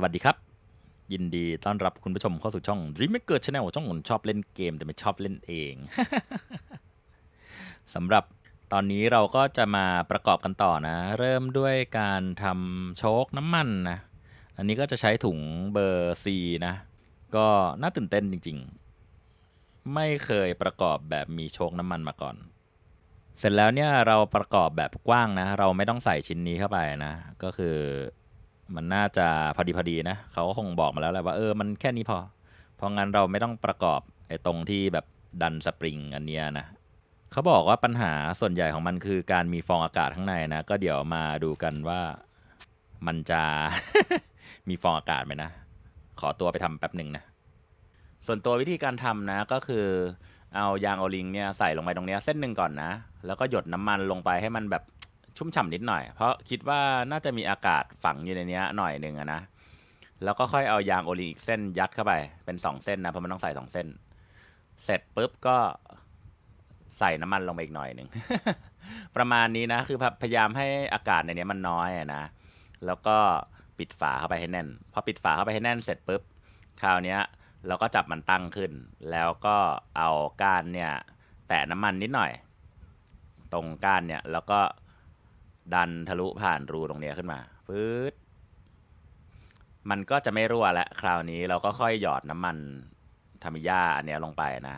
สวัสดีครับ ยินดีต้อนรับคุณผู้ชมเข้าสู่ช่อง Dream Maker Channel ช่องคนชอบเล่นเกมแต่ไม่ชอบเล่นเอง สำหรับตอนนี้เราก็จะมาประกอบกันต่อนะ เริ่มด้วยการทำโชคน้ำมันนะ อันนี้ก็จะใช้ถุงเบอร์ C นะ ก็น่าตื่นเต้นจริง ๆ ไม่เคยประกอบแบบมีโชคน้ำมันมาก่อน เสร็จแล้วเนี่ยเราประกอบแบบกว้างนะ เราไม่ต้องใส่ชิ้นนี้เข้าไปนะ ก็คือ มันน่าจะพอดีพอดีนะเขาก็คงบอกมาแล้วแหละว่าเออมันแค่นี้พอ เพราะงั้นเราไม่ต้องประกอบไอ้ตรงที่แบบดันสปริงอันเนี้ยนะเขาบอกว่าปัญหาส่วนใหญ่ของมันคือการมีฟองอากาศข้างในนะ ก็เดี๋ยวมาดูกันว่ามันจะมีฟองอากาศไหมนะ ขอตัวไปทำแป๊บหนึ่งนะ ส่วนตัววิธีการทำนะก็คือเอายางโอลิงเนี่ยใส่ลงไปตรงเนี้ยเส้นหนึ่งก่อนนะ แล้วก็หยดน้ำมันลงไปให้มันแบบ ชุ่มฉ่ำนิดหน่อย เพราะคิดว่าน่าจะมีอากาศฝังอยู่ในนี้หน่อยหนึ่งนะ แล้วก็ค่อยเอายางโอลิงอีกเส้นยัดเข้าไป เป็นสองเส้นนะ เพราะมันต้องใส่สองเส้น เสร็จปุ๊บก็ใส่น้ำมันลงไปอีกหน่อยหนึ่ง ประมาณนี้นะ คือพยายามให้อากาศในนี้มันน้อยนะ แล้วก็ปิดฝาเข้าไปให้แน่น พอปิดฝาเข้าไปให้แน่นเสร็จปุ๊บ คราวนี้เราก็จับมันตั้งขึ้น แล้วก็เอาก้านเนี่ย แตะน้ำมันนิดหน่อย ตรงก้านเนี่ย แล้วก็ ดันทะลุผ่านรูตรงเนี้ยขึ้นมาปื๊ดมันก็จะไม่รั่วแล้วคราวนี้เราก็ค่อยหยอดน้ำมันทามิยาอันเนี้ยลงไปนะ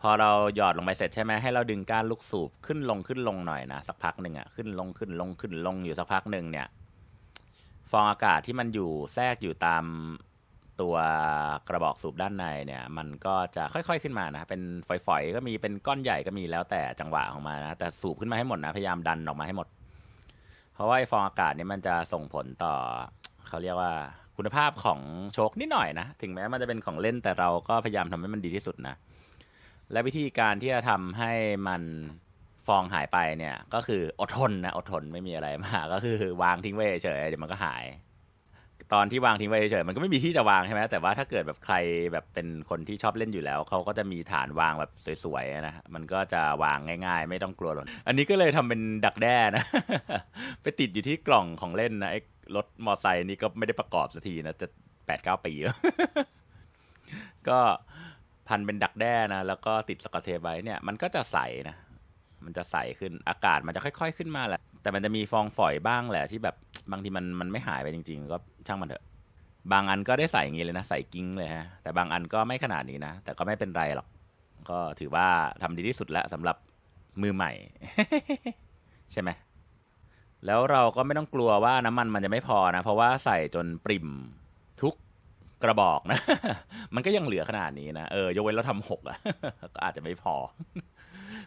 พอเราหยอดลงไปเสร็จใช่ไหมให้เราดึงก้านลูกสูบขึ้นลงขึ้นลงหน่อยนะสักพักหนึ่งอะขึ้นลงขึ้นลงขึ้นลงอยู่สักพักหนึ่งเนี่ย ฟองอากาศที่มันอยู่แทรกอยู่ตามตัวกระบอกสูบด้านในเนี่ย มันก็จะค่อยๆขึ้นมานะ เป็นฝอยๆก็มีเป็นก้อนใหญ่ก็มีแล้วแต่จังหวะของมันนะ แต่สูบขึ้นมาให้หมดนะ พยายามดันออกมาให้หมด ราะว่าไอ้ฟองอากาศเนี่ยมันจะส่งผลต่อเขาเรียกว่าคุณภาพของโชคนิดหน่อยนะ ถึงแม้มันจะเป็นของเล่นแต่เราก็พยายามทำให้มันดีที่สุดนะ และวิธีการที่จะทำให้มันฟองหายไปเนี่ย ก็คืออดทนนะอดทนไม่มีอะไรมากก็คือวางทิ้งไว้เฉยเดี๋ยวมันก็หาย ตอนที่วางทิ้งไว้เฉยๆมันก็ไม่มีที่จะวางใช่ไหมแต่ว่าถ้าเกิดแบบใครแบบเป็นคนที่ชอบเล่นอยู่แล้วเขาก็จะมีฐานวางแบบสวยๆนะมันก็จะวางง่าย ๆ ไม่ต้องกลัวหล่นอันนี้ก็เลยทำเป็นดักแด้นะ ไปติดอยู่ที่กล่องของเล่นนะไอ้รถมอไซค์นี่ก็ไม่ได้ประกอบสักทีนะจะแปดเก้าปีแล้วก็พันเป็นดักแด้นะ แล้วก็ติดสกอตเทปไว้เนี่ยมันก็จะใสนะมันจะใสขึ้นอากาศมันจะค่อย ๆ ขึ้นมาแหละแต่มันจะมีฟองฝอยบ้างแหละที่แบบ บางทีมันมันไม่หายไปจริง ๆ ก็ช่างมันเถอะบางอันก็ได้ใส่อย่างนี้เลยนะใส่กิ้งเลยฮะแต่บางอันก็ไม่ขนาดนี้นะ แต่ก็ไม่เป็นไรหรอก ก็ถือว่าทำดีที่สุดแล้วสำหรับมือใหม่ ใช่ไหมแล้วเราก็ไม่ต้องกลัวว่าน้ำมันมันจะไม่พอนะ เพราะว่าใส่จนปริ่มทุกกระบอกนะ มันก็ยังเหลือขนาดนี้นะเออยกเว้นเราทำหกอะก็อาจจะไม่พอ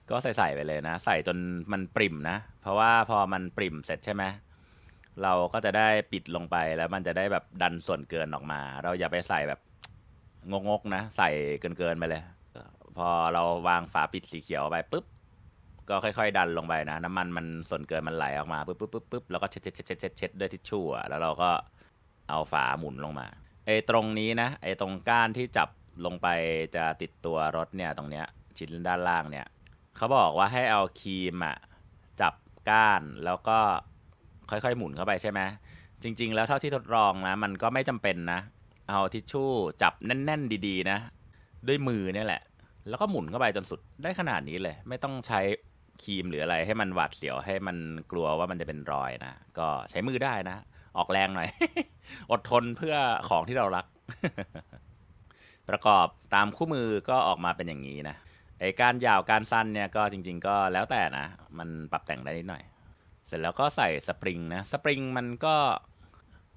ก็ใส่ใส่ไปเลยนะ ใส่จนมันปริ่มนะ เพราะว่าพอมันปริ่มเสร็จใช่ไหม เราก็จะได้ปิดลงไปแล้วมันจะได้แบบดันส่วนเกินออกมา เราอย่าไปใส่แบบงกๆนะ ใส่เกินๆไปเลย พอเราวางฝาปิดสีเขียวไปปุ๊บก็ค่อยๆ ดันลงไปนะ น้ำมันมันส่วนเกินมันไหลออกมาปุ๊บปุ๊บปุ๊บปุ๊บแล้วก็เช็ดเช็ดเช็ดเช็ดเช็ดด้วยทิชชู่อะแล้วเราก็เอาฝาหมุนลงมาไอ้ตรงนี้นะไอ้ตรงก้านที่จับลงไปจะติดตัวรถเนี่ยตรงเนี้ยชิ้นด้านล่างเนี่ยเขาบอกว่าให้เอาครีมอะจับก้านแล้วก็ ค่อยๆ หมุนเข้าไปใช่ไหมจริง ๆ แล้วเท่าที่ทดลองนะ มันก็ไม่จำเป็นนะ เอาทิชชู่จับแน่น ๆ ดีๆ นะ ด้วยมือเนี่ยแหละ แล้วก็หมุนเข้าไปจนสุดได้ขนาดนี้เลย ไม่ต้องใช้ครีมหรืออะไรให้มันหวาดเสียวให้มันกลัวว่ามันจะเป็นรอยนะ ก็ใช้มือได้นะ ออกแรงหน่อย อดทนเพื่อของที่เรารัก ประกอบตามคู่มือก็ออกมาเป็นอย่างนี้นะไอการยาวการสั้นเนี่ยก็จริง ๆ ก็แล้วแต่นะ มันปรับแต่งได้นิดหน่อย เสร็จแล้วก็ใส่สปริงนะ สปริงมันก็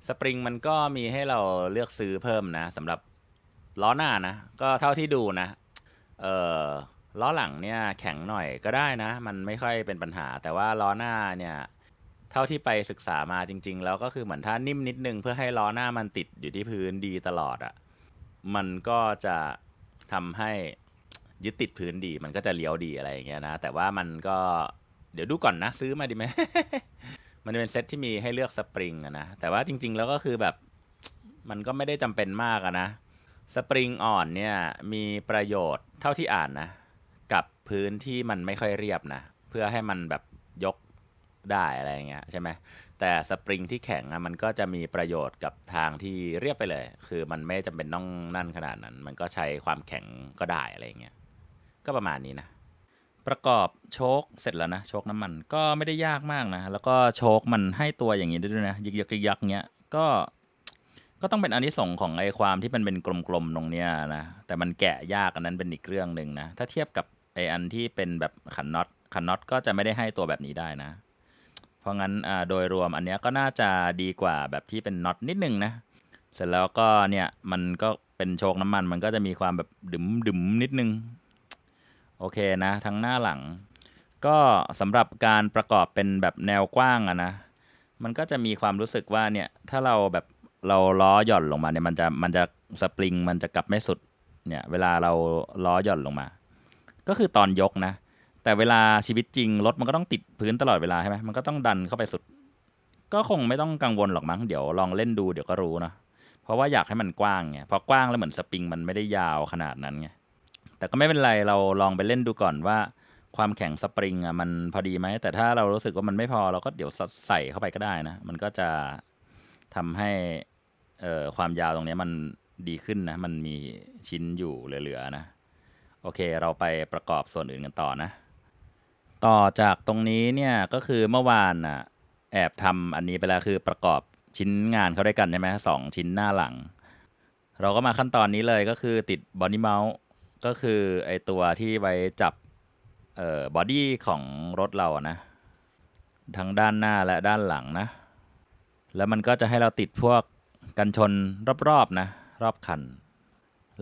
สปริงมันก็มีให้เราเลือกซื้อเพิ่มนะสำหรับล้อหน้านะ ก็เท่าที่ดูนะ เออล้อหลังเนี่ยแข็งหน่อยก็ได้นะ มันไม่ค่อยเป็นปัญหา แต่ว่าล้อหน้าเนี่ย เท่าที่ไปศึกษามาจริง ๆ แล้วก็คือเหมือนถ้านิ่มนิดนึงเพื่อให้ล้อหน้ามันติดอยู่ที่พื้นดีตลอดอะ่ะมันก็จะทำให้ยึดติดพื้นดี มันก็จะเลี้ยวดีอะไรอย่างเงี้ยนะ แต่ว่ามันก็ เดี๋ยวดูก่อนนะ ซื้อมาดีไหม มันเป็นเซ็ตที่มีให้เลือกสปริงอะนะ แต่ว่าจริง ๆ แล้วก็คือแบบ มันก็ไม่ได้จำเป็นมากอะนะ สปริงอ่อนเนี่ย มีประโยชน์เท่าที่อ่านนะ กับพื้นที่มันไม่ค่อยเรียบนะ เพื่อให้มันแบบยกได้อะไรเงี้ยใช่ไหมแต่สปริงที่แข็งอะมันก็จะมีประโยชน์กับทางที่เรียบไปเลย คือมันไม่จำเป็นต้องนั่นขนาดนั้น มันก็ใช้ความแข็งก็ได้อะไรเงี้ยก็ประมาณนี้นะ ประกอบโชคเสร็จแล้วนะโชคน้ำมันก็ไม่ได้ยากมากนะ แล้วก็โชคมันให้ตัวอย่างนี้ด้วยนะยึกยักยึกยักเงี้ยก็ก็ต้องเป็นอันที่ส่งของไอ้ความที่มันเป็นกลมๆตรงเนี้ยนะแต่มันแกะยากอันนั้นเป็นอีกเรื่องหนึ่งนะถ้าเทียบกับไอ้อันที่เป็นแบบขันน็อตขันน็อตก็จะไม่ได้ให้ตัวแบบนี้ได้นะ เพราะงั้นอ่าโดยรวมอันเนี้ยก็น่าจะดีกว่าแบบที่เป็นน็อตนิดนึงนะเสร็จแล้วก็เนี่ยมันก็เป็นโชคน้ำมันมันก็จะมีความแบบดึมดึมนิดนึง โอเคนะทั้งหน้าหลัง ก็สำหรับการประกอบเป็นแบบแนวกว้างอะนะ มันก็จะมีความรู้สึกว่าเนี่ยถ้าเราแบบเราล้อหย่อนลงมาเนี่ยมันจะมันจะสปริงมันจะกลับไม่สุดเนี่ยเวลาเราล้อหย่อนลงมา ก็คือตอนยกนะ แต่เวลาชีวิตจริงรถมันก็ต้องติดพื้นตลอดเวลาใช่ไหมมันก็ต้องดันเข้าไปสุด ก็คงไม่ต้องกังวลหรอกมั้งเดี๋ยวลองเล่นดูเดี๋ยวก็รู้เนอะเพราะว่าอยากให้มันกว้างไงพอกว้างแล้วเหมือนสปริงมันไม่ได้ยาวขนาดนั้นไง แต่ก็ไม่เป็นไรเราลองไปเล่นดูก่อนว่า ความแข็งสปริงอะมันพอดีไหม แต่ถ้าเรารู้สึกว่ามันไม่พอเราก็เดี๋ยวใส่เข้าไปก็ได้นะ มันก็จะทำให้เออความยาวตรงนี้มันดีขึ้นนะ มันมีชิ้นอยู่เหลือๆนะ โอเคเราไปประกอบส่วนอื่นกันต่อนะ ต่อจากตรงนี้เนี่ยก็คือเมื่อวานน่ะแอบทำอันนี้ไปแล้วคือประกอบชิ้นงานเขาด้วยกันใช่ไหมสองชิ้นหน้าหลัง เราก็มาขั้นตอนนี้เลยก็คือติดบอดี้เมาส์ ก็คือไอตัวที่ไว้จับเอ่อบอดี้ของรถเราอะนะ ทั้งด้านหน้าและด้านหลังนะ แล้วมันก็จะให้เราติดพวกกันชนรอบๆนะ รอบคัน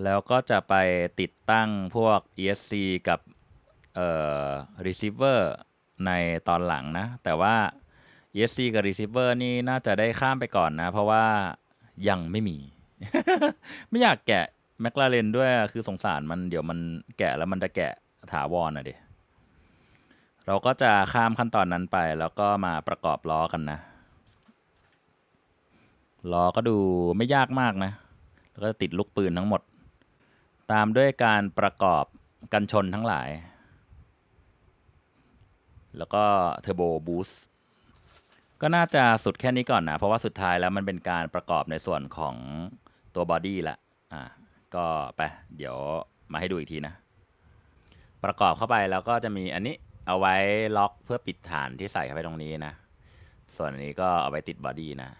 แล้วก็จะไปติดตั้งพวก ESC กับเอ่อ receiver ในตอนหลังนะ แต่ว่า ESC กับ receiver นี่น่าจะได้ข้ามไปก่อนนะ เพราะว่ายังไม่มี ไม่อยากแกะ แมคลาเรนด้วยคือสงสารมันเดี๋ยวมันแกะแล้วมันจะแกะถาวรอะดิ เราก็จะข้ามขั้นตอนนั้นไปแล้วก็มาประกอบล้อกันนะ ล้อก็ดูไม่ยากมากนะ แล้วก็ติดลูกปืนทั้งหมด ตามด้วยการประกอบกันชนทั้งหลาย แล้วก็เทอร์โบบูสต์ก็น่าจะสุดแค่นี้ก่อนนะ เพราะว่าสุดท้ายแล้วมันเป็นการประกอบในส่วนของตัวบอดี้ละอะ ก็ไปเดี๋ยวมาให้ดูอีกทีนะ ประกอบเข้าไปแล้วก็จะมีอันนี้เอาไว้ล็อกเพื่อปิดฐานที่ใส่เข้าไปตรงนี้นะ ส่วนอันนี้ก็เอาไว้ติดบอดี้นะ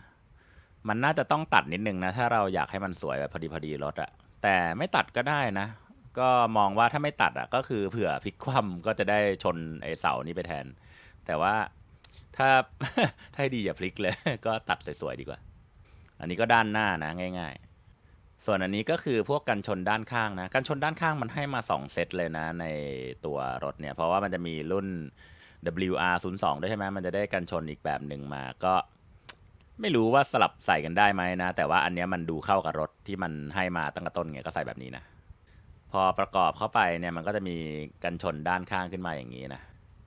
มันน่าจะต้องตัดนิดนึงนะ ถ้าเราอยากให้มันสวยแบบพอดีพอดีรถอะแต่ไม่ตัดก็ได้นะ ก็มองว่าถ้าไม่ตัดอะก็คือเผื่อพลิกคว่ำก็จะได้ชนไอเสานี้ไปแทน แต่ว่าถ้าถ้าดีอย่าพลิกเลย ก็ตัดสวยๆดีกว่า อันนี้ก็ด้านหน้านะง่าย ๆ ส่วนอันนี้ก็คือพวกกันชนด้านข้างนะ กันชนด้านข้างมันให้มา 2 เซตเลยนะ ในตัวรถเนี่ย เพราะว่ามันจะมีรุ่น WR02 ด้วยใช่ไหมมันจะได้กันชนอีกแบบหนึ่งมาก็ไม่รู้ว่าสลับใส่กันได้ไหมนะ แต่ว่าอันนี้มันดูเข้ากับรถที่มันให้มาตั้งแต่ต้นไงก็ใส่แบบนี้นะ พอประกอบเข้าไปเนี่ยมันก็จะมีกันชนด้านข้างขึ้นมาอย่างนี้นะ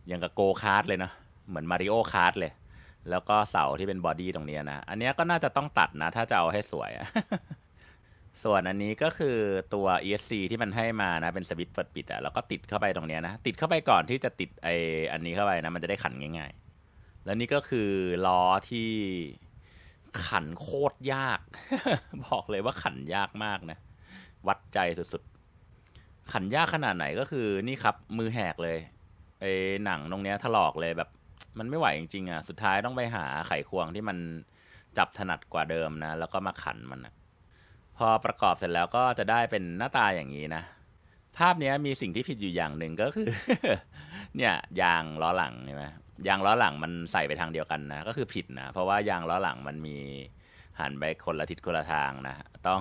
ย่างกับโกคาร์ดเลยเนาะเหมือนมาริโอคาร์ดเลย แล้วก็เสาที่เป็นบอดี้ตรงนี้นะ อันนี้ก็น่าจะต้องตัดนะ ถ้าจะเอาให้สวย ส่วนอันนี้ก็คือตัว ESC ที่มันให้มานะ เป็นสวิตช์เปิดปิดอะแล้วก็ติดเข้าไปตรงเนี้ยนะ ติดเข้าไปก่อนที่จะติดไออันนี้เข้าไปนะ มันจะได้ขันง่ายๆ แล้วนี่ก็คือล้อที่ขันโคตรยาก บอกเลยว่าขันยากมากนะ วัดใจสุดๆ ขันยากขนาดไหนก็คือนี่ครับ มือแหกเลยไอหนังตรงเนี้ยถลอกเลยแบบ มันไม่ไหวจริงๆอะสุดท้ายต้องไปหาไขควงที่มันจับถนัดกว่าเดิมนะ แล้วก็มาขันมันนะ พอประกอบเสร็จแล้วก็จะได้เป็นหน้าตาอย่างนี้นะ ภาพนี้มีสิ่งที่ผิดอยู่อย่างหนึ่งก็คือ เนี่ยยางล้อหลังใช่ไหมยางล้อหลังมันใส่ไปทางเดียวกันนะ ก็คือผิดนะ เพราะว่ายางล้อหลังมันมีหันไปคนละทิศคนละทางนะ ต้อง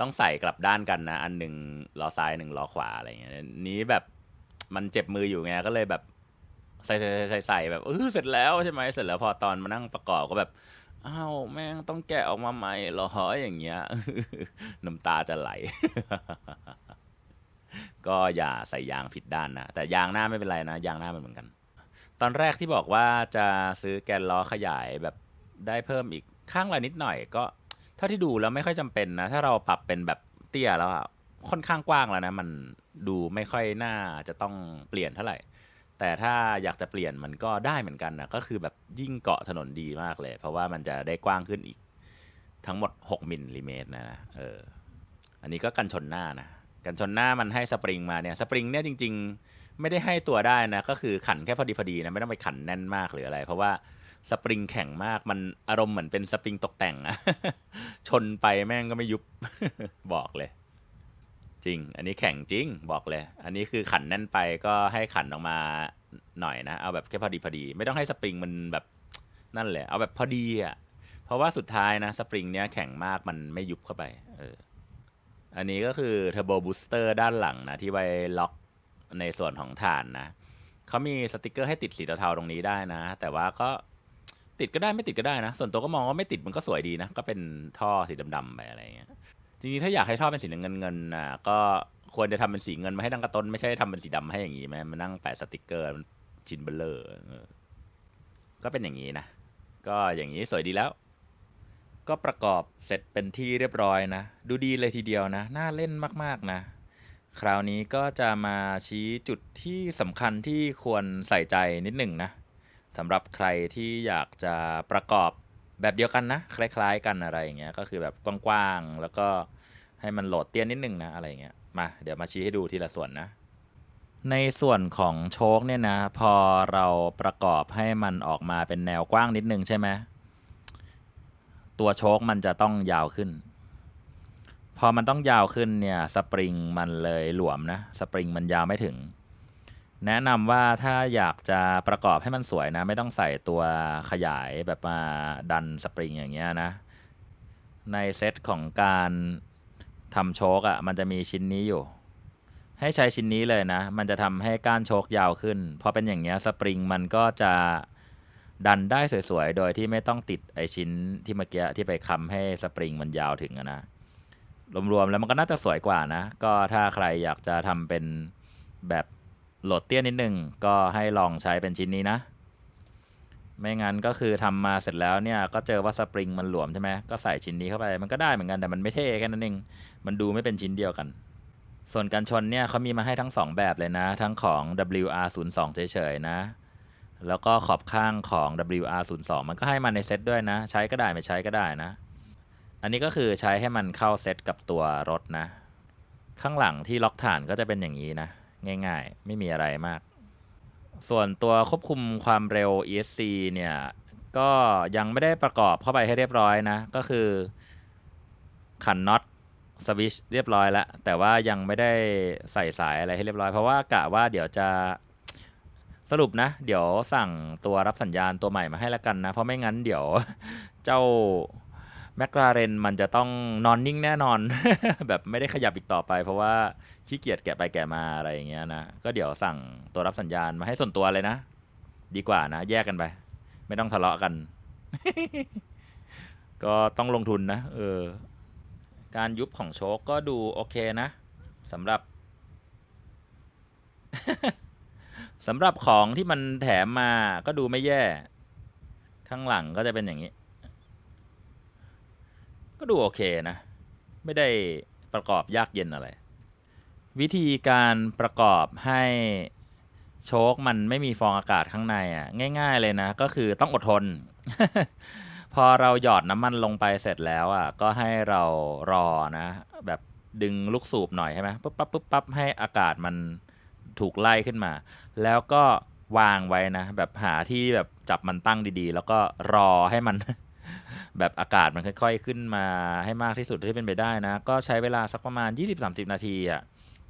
ต้องใส่กลับด้านกันนะ อันหนึ่งล้อซ้ายหนึ่งล้อขวาอะไรอย่างเงี้ยนี้แบบมันเจ็บมืออยู่ไงก็เลยแบบใส่ใส่ใส่ใส่แบบเออเสร็จแล้วใช่ไหมเสร็จแล้วพอตอนมานั่งประกอบก็แบบ อ้าวแม่งต้องแกะออกมาใหม่เหรออย่างเงี้ยน้ำตาจะไหล ก็อย่าใส่ยางผิดด้านนะ แต่ยางหน้าไม่เป็นไรนะ ยางหน้ามันเหมือนกัน ตอนแรกที่บอกว่าจะซื้อแกนล้อขยายแบบได้เพิ่มอีกข้างละนิดหน่อย ก็เท่าที่ดูแล้วไม่ค่อยจำเป็นนะ ถ้าเราปรับเป็นแบบเตี้ยแล้วอะค่อนข้างกว้างแล้วนะ มันดูไม่ค่อยน่าจะต้องเปลี่ยนเท่าไหร่ แต่ถ้าอยากจะเปลี่ยนมันก็ได้เหมือนกันนะก็คือแบบยิ่งเกาะถนนดีมากเลย เพราะว่ามันจะได้กว้างขึ้นอีก ทั้งหมด 6มิลลิเมตรนะนะเอออันนี้ก็กันชนหน้านะกันชนหน้ามันให้สปริงมาเนี่ยสปริงเนี่ยจริง ๆ ไม่ได้ให้ตัวได้นะ ก็คือขันแค่พอดีพอดีนะไม่ต้องไปขันแน่นมากหรืออะไร เพราะว่าสปริงแข็งมากมันอารมณ์เหมือนเป็นสปริงตกแต่งอะชนไปแม่งก็ไม่ยุบบอกเลย จริง อันนี้แข็งจริงบอกเลย อันนี้คือขันแน่นไปก็ให้ขันออกมาหน่อยนะ เอาแบบแค่พอดีพอดี ไม่ต้องให้สปริงมันแบบนั่นแหละ เอาแบบพอดีอะเพราะว่าสุดท้ายนะสปริงเนี้ยแข็งมากมันไม่ยุบเข้าไป เออ อันนี้ก็คือเทอร์โบบูสเตอร์ด้านหลังนะ ที่ไว้ล็อกในส่วนของฐานนะเขามีสติกเกอร์ให้ติดสีเทาๆตรงนี้ได้นะ แต่ว่าก็ติดก็ได้ไม่ติดก็ได้นะ ส่วนตัวก็มองว่าไม่ติดมันก็สวยดีนะ ก็เป็นท่อสีดำๆไปอะไรเงี้ย จริงๆถ้าอยากให้ท่อเป็นสีเงินเงินๆนะก็ควรจะทำเป็นสีเงินมาให้ดังกระต้นไม่ใช่ทำเป็นสีดำให้อย่างนี้ไหมมานั่งแปะสติกเกอร์ชิ้นเบลเลอร์เออก็เป็นอย่างนี้นะ ก็อย่างนี้สวยดีแล้ว ก็ประกอบเสร็จเป็นที่เรียบร้อยนะ ดูดีเลยทีเดียวนะ น่าเล่นมากๆนะ คราวนี้ก็จะมาชี้จุดที่สำคัญที่ควรใส่ใจนิดหนึ่งนะสำหรับใครที่อยากจะประกอบ แบบเดียวกันนะ คล้าย ๆ กันอะไรอย่างเงี้ยก็คือแบบกว้างๆแล้วก็ให้มันโหลดเตี้ยนิดนึงนะอะไรอย่างเงี้ยมาเดี๋ยวมาชี้ให้ดูทีละส่วนนะ ในส่วนของโชคเนี่ยนะ พอเราประกอบให้มันออกมาเป็นแนวกว้างนิดนึงใช่ไหมตัวโชคมันจะต้องยาวขึ้น พอมันต้องยาวขึ้นเนี่ยสปริงมันเลยหลวมนะสปริงมันยาวไม่ถึง แนะนำว่าถ้าอยากจะประกอบให้มันสวยนะ ไม่ต้องใส่ตัวขยายแบบมาดันสปริงอย่างเงี้ยนะ ในเซตของการทำโชคอะ่ะมันจะมีชิ้นนี้อยู่ ให้ใช้ชิ้นนี้เลยนะ มันจะทำให้ก้านโชคยาวขึ้นพอเป็นอย่างเงี้ยสปริงมันก็จะดันได้สวยๆ โดยที่ไม่ต้องติดไอชิ้นที่เมื่อกี้ที่ไปค้ำให้สปริงมันยาวถึงนะรวมๆแล้วมันก็น่าจะสวยกว่านะ ก็ถ้าใครอยากจะทำเป็นแบบ โหลดเตี้ยนิดนึงก็ให้ลองใช้เป็นชิ้นนี้นะ ไม่งั้นก็คือทำมาเสร็จแล้วเนี่ยก็เจอว่าสปริงมันหลวมใช่ไหมก็ใส่ชิ้นนี้เข้าไปมันก็ได้เหมือนกันแต่มันไม่เท่แค่นั้นเองมันดูไม่เป็นชิ้นเดียวกัน ส่วนกันชนเนี่ยเขามีมาให้ทั้ง 2 แบบเลยนะ ทั้งของ WR02 เฉยๆนะ แล้วก็ขอบข้างของ WR02 มันก็ให้มาในเซตด้วยนะ ใช้ก็ได้ไม่ใช้ก็ได้นะ อันนี้ก็คือใช้ให้มันเข้าเซตกับตัวรถนะ ข้างหลังที่ล็อกฐานก็จะเป็นอย่างนี้นะ ง่ายๆ ไม่มีอะไรมาก ส่วนตัวควบคุมความเร็ว ESC เนี่ยก็ยังไม่ได้ประกอบเข้าไปให้เรียบร้อยนะ ก็คือขันน็อตสวิชเรียบร้อยแล้ว แต่ว่ายังไม่ได้ใส่สายอะไรให้เรียบร้อย เพราะว่ากะว่าเดี๋ยวจะสรุปนะ เดี๋ยวสั่งตัวรับสัญญาณตัวใหม่มาให้ละกันนะ เพราะไม่งั้นเดี๋ยวเจ้าแมคลาเรนมันจะต้องนอนนิ่งแน่นอน แบบไม่ได้ขยับอีกต่อไป เพราะว่า ขี้เกียจแกะไปแกะมาอะไรอย่างเงี้ยนะ ก็เดี๋ยวสั่งตัวรับสัญญาณมาให้ส่วนตัวเลยนะ ดีกว่านะ แยกกันไป ไม่ต้องทะเลาะกัน ก็ต้องลงทุนนะ เออ การยุบของโชคก็ดูโอเคนะสำหรับสำหรับของที่มันแถมมาก็ดูไม่แย่ ข้างหลังก็จะเป็นอย่างนี้ ก็ดูโอเคนะ ไม่ได้ประกอบยากเย็นอะไร วิธีการประกอบให้โชคมันไม่มีฟองอากาศข้างในอะง่าย ๆเลยนะ ก็คือต้องอดทน พอเราหยอดน้ำมันลงไปเสร็จแล้วอะก็ให้เรารอนะ แบบดึงลูกสูบหน่อยใช่ไหมปุ๊บปั๊บปุ๊บปั๊บให้อากาศมันถูกไล่ขึ้นมา แล้วก็วางไว้นะ แบบหาที่แบบจับมันตั้งดีๆ แล้วก็รอให้มัน แบบอากาศมันค่อย ๆ ขึ้นมาให้มากที่สุดที่เป็นไปได้นะ ก็ใช้เวลาสักประมาณ 20-30 นาทีอะ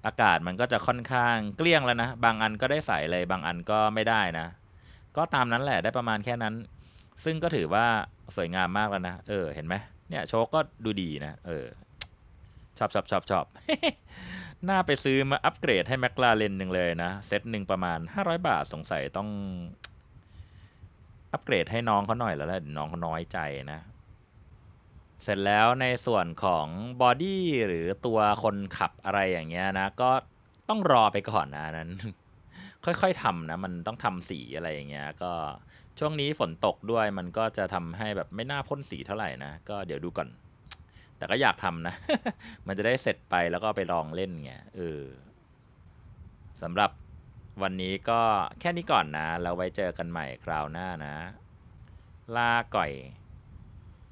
อากาศมันก็จะค่อนข้างเกลี้ยงแล้วนะ บางอันก็ได้ใส่เลย บางอันก็ไม่ได้นะ ก็ตามนั้นแหละได้ประมาณแค่นั้น ซึ่งก็ถือว่าสวยงามมากแล้วนะ เออ เห็นไหมเนี่ยโชคก็ดูดีนะ เออ ชอบชอบชอบชอบน่าไปซื้อมาอัปเกรดให้แมคลาเรนหนึ่งเลยนะ เซตหนึ่งประมาณ 500 บาทสงสัยต้องอัปเกรดให้น้องเขาหน่อยแล้วแหละน้องเขาน้อยใจนะ เสร็จแล้วในส่วนของบอดี้หรือตัวคนขับอะไรอย่างเงี้ยนะ ก็ต้องรอไปก่อนนะนนั้น ค่อยๆทำนะ มันต้องทำสีอะไรอย่างเงี้ย ก็ช่วงนี้ฝนตกด้วยมันก็จะทำให้แบบไม่น่าพ่นสีเท่าไหร่นะ ก็เดี๋ยวดูก่อน แต่ก็อยากทำนะ มันจะได้เสร็จไปแล้วก็ไปลองเล่นไงเออสำหรับวันนี้ก็แค่นี้ก่อนนะแล้วไว้เจอกันใหม่คราวหน้านะ ลาก่อย